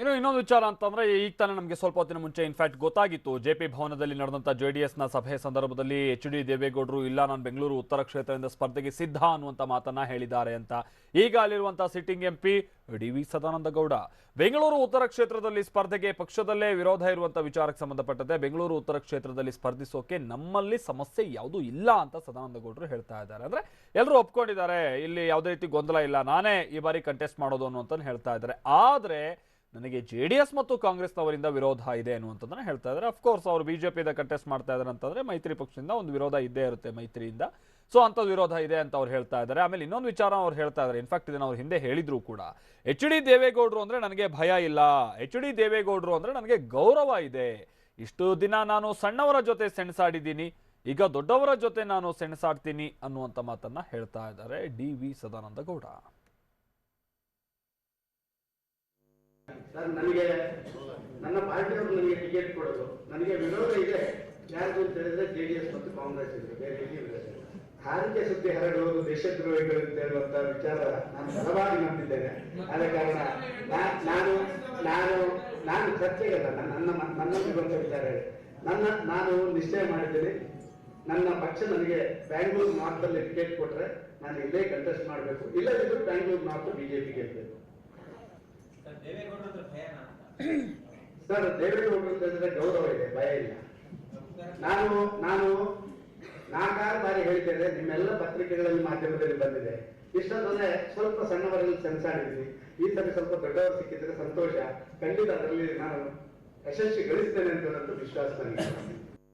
ಇನ್ನು ಇನ್ನೊಂದು ವಿಚಾರ ಅಂತಂದ್ರೆ, ಈಗ ತಾನೇ ನಮಗೆ ಸ್ವಲ್ಪ ಹೊತ್ತಿನ ಮುಂಚೆ ಇನ್ಫ್ಯಾಕ್ಟ್ ಗೊತ್ತಾಗಿತ್ತು. ಜೆ ಪಿ ಭವನದಲ್ಲಿ ನಡೆದಂತ ಜೆ ಡಿ ಎಸ್ನ ಸಭೆ ಸಂದರ್ಭದಲ್ಲಿ ಎಚ್ ಡಿ ದೇವೇಗೌಡರು, ಇಲ್ಲ, ನಾನು ಬೆಂಗಳೂರು ಉತ್ತರ ಕ್ಷೇತ್ರದಿಂದ ಸ್ಪರ್ಧೆಗೆ ಸಿದ್ಧ ಅನ್ನುವಂತ ಮಾತನ್ನ ಹೇಳಿದ್ದಾರೆ ಅಂತ. ಈಗ ಅಲ್ಲಿರುವಂತಹ sitting M P D V Sadananda Gowda. Bengaluru ಉತ್ತರ ಕ್ಷೇತ್ರದಲ್ಲಿ ಸ್ಪರ್ಧೆಗೆ ಪಕ್ಷದಲ್ಲೇ ವಿರೋಧ ಇರುವಂಥ ವಿಚಾರಕ್ಕೆ ಸಂಬಂಧಪಟ್ಟಂತೆ ಬೆಂಗಳೂರು ಉತ್ತರ ಕ್ಷೇತ್ರದಲ್ಲಿ ಸ್ಪರ್ಧಿಸೋಕೆ ನಮ್ಮಲ್ಲಿ ಸಮಸ್ಯೆ ಯಾವುದೂ ಇಲ್ಲ ಅಂತ ಸದಾನಂದ ಗೌಡರು ಹೇಳ್ತಾ ಇದ್ದಾರೆ. ಅಂದ್ರೆ ಎಲ್ಲರೂ ಒಪ್ಕೊಂಡಿದ್ದಾರೆ, ಇಲ್ಲಿ ಯಾವುದೇ ರೀತಿ ಗೊಂದಲ ಇಲ್ಲ, ನಾನೇ ಈ ಬಾರಿ ಕಂಟೆಸ್ಟ್ ಮಾಡೋದು ಅನ್ನುವಂತ ಹೇಳ್ತಾ ಇದ್ದಾರೆ. ಆದ್ರೆ ನನಗೆ ಜೆ ಡಿ ಎಸ್ ಮತ್ತು ಕಾಂಗ್ರೆಸ್ನವರಿಂದ ವಿರೋಧ ಇದೆ ಅನ್ನುವಂಥದ್ದನ್ನ ಹೇಳ್ತಾ ಇದ್ದಾರೆ. ಅಫ್ಕೋರ್ಸ್ ಅವರು ಬಿಜೆಪಿಯಿಂದ ಕಂಟೆಸ್ಟ್ ಮಾಡ್ತಾ ಇದ್ದಾರೆ ಅಂತಂದ್ರೆ ಮೈತ್ರಿ ಪಕ್ಷದಿಂದ ಒಂದು ವಿರೋಧ ಇದ್ದೇ ಇರುತ್ತೆ ಮೈತ್ರಿಯಿಂದ. ಸೊ ಅಂಥದ್ದು ವಿರೋಧ ಇದೆ ಅಂತ ಅವ್ರು ಹೇಳ್ತಾ ಇದ್ದಾರೆ. ಆಮೇಲೆ ಇನ್ನೊಂದು ವಿಚಾರ ಅವ್ರು ಹೇಳ್ತಾ ಇದ್ದಾರೆ. ಇನ್ಫ್ಯಾಕ್ಟ್ ಇದನ್ನ ಅವ್ರು ಹಿಂದೆ ಹೇಳಿದ್ರು ಕೂಡ. ಎಚ್ ಡಿ ದೇವೇಗೌಡರು ಅಂದ್ರೆ ನನಗೆ ಭಯ ಇಲ್ಲ. ಎಚ್ ಡಿ ದೇವೇಗೌಡರು ಅಂದ್ರೆ ನನಗೆ ಗೌರವ ಇದೆ. ಇಷ್ಟು ದಿನ ನಾನು ಸಣ್ಣವರ ಜೊತೆ ಸೆಣಸಾಡಿದ್ದೀನಿ ಈಗ ದೊಡ್ಡವರ ಜೊತೆ ನಾನು ಸೆಣಸಾಡ್ತೀನಿ ಅನ್ನುವಂಥ ಮಾತನ್ನ ಹೇಳ್ತಾ ಇದ್ದಾರೆ D V Sadananda Gowda. Sir, ನನಗೆ ನನ್ನ ಪಾರ್ಟಿಯವರು ನನಗೆ ಟಿಕೆಟ್ ಕೊಡೋದು. ನನಗೆ ವಿರೋಧ ಇದೆ. ಯಾರು ಅಂತ ಹೇಳಿದ್ರೆ ಜೆ ಡಿ ಎಸ್ ಮತ್ತು ಕಾಂಗ್ರೆಸ್ ಇದೆ ಬೇರೆ ಎಲ್ಲಿ ಇಲ್ಲ. ಹಾರಿಕೆ ಸುದ್ದಿ ಹರಡುವುದು ದೇಶದ್ರೋಹಿಗಳು ಅಂತ ಹೇಳುವಂತ ವಿಚಾರ ನಾನು ಬಲವಾಗಿ ನಂಬಿದ್ದೇನೆ. ಆದ ಕಾರಣ ನಾನು ನಾನು ನಾನು ಚರ್ಚೆಗಲ್ಲ ನನ್ನ ನನ್ನ ನನ್ನಲ್ಲಿ ಬಂದ ವಿಚಾರ. ನನ್ನ ನಾನು ನಿಶ್ಚಯ ಮಾಡಿದ್ದೇನೆ. ನನ್ನ ಪಕ್ಷ ನನಗೆ ಬ್ಯಾಂಗ್ಳೂರ್ ನಾರ್ತ್ ಟಿಕೆಟ್ ಕೊಟ್ರೆ ನಾನು ಇಲ್ಲೇ ಕಂಟೆಸ್ಟ್ ಮಾಡಬೇಕು. ಇಲ್ಲದಿದ್ರು ಬ್ಯಾಂಗ್ಳೂರ್ ನಾರ್ತ್ ಬಿಜೆಪಿ ಗೆಲ್ಬೇಕು ಸರ್ ದೇವೇಗೌಡರ ಹತ್ರ ಭಯನಾ ಅಂತ ಸರ್, ದೇವರಿಗೆ ಹೇಳಿದ್ರೆ ಗೌರವ ಇದೆ, ಭಯ ಇಲ್ಲ. ನಾನು ನಾನು ನಾಲ್ಕಾರು ಬಾರಿ ಹೇಳ್ತೇನೆ ನಿಮ್ಮೆಲ್ಲ ಪತ್ರಿಕೆಗಳಲ್ಲಿ ಮಾಧ್ಯಮದಲ್ಲಿ ಬಂದಿದೆ. ಇಷ್ಟೊಂದ್ರೆ ಸ್ವಲ್ಪ ಸಣ್ಣವರಲ್ಲಿ ಸೆನ್ಸಾಡಿದ್ವಿ ಈ ಸರಿ ಸ್ವಲ್ಪ ದೊಡ್ಡವರು ಸಿಕ್ಕಿದ್ರೆ ಸಂತೋಷ. ಖಂಡಿತ ಅದರಲ್ಲಿ ನಾನು ಯಶಸ್ವಿ ಗಳಿಸ್ತೇನೆ ಅಂತ ವಿಶ್ವಾಸ ನನಗೆ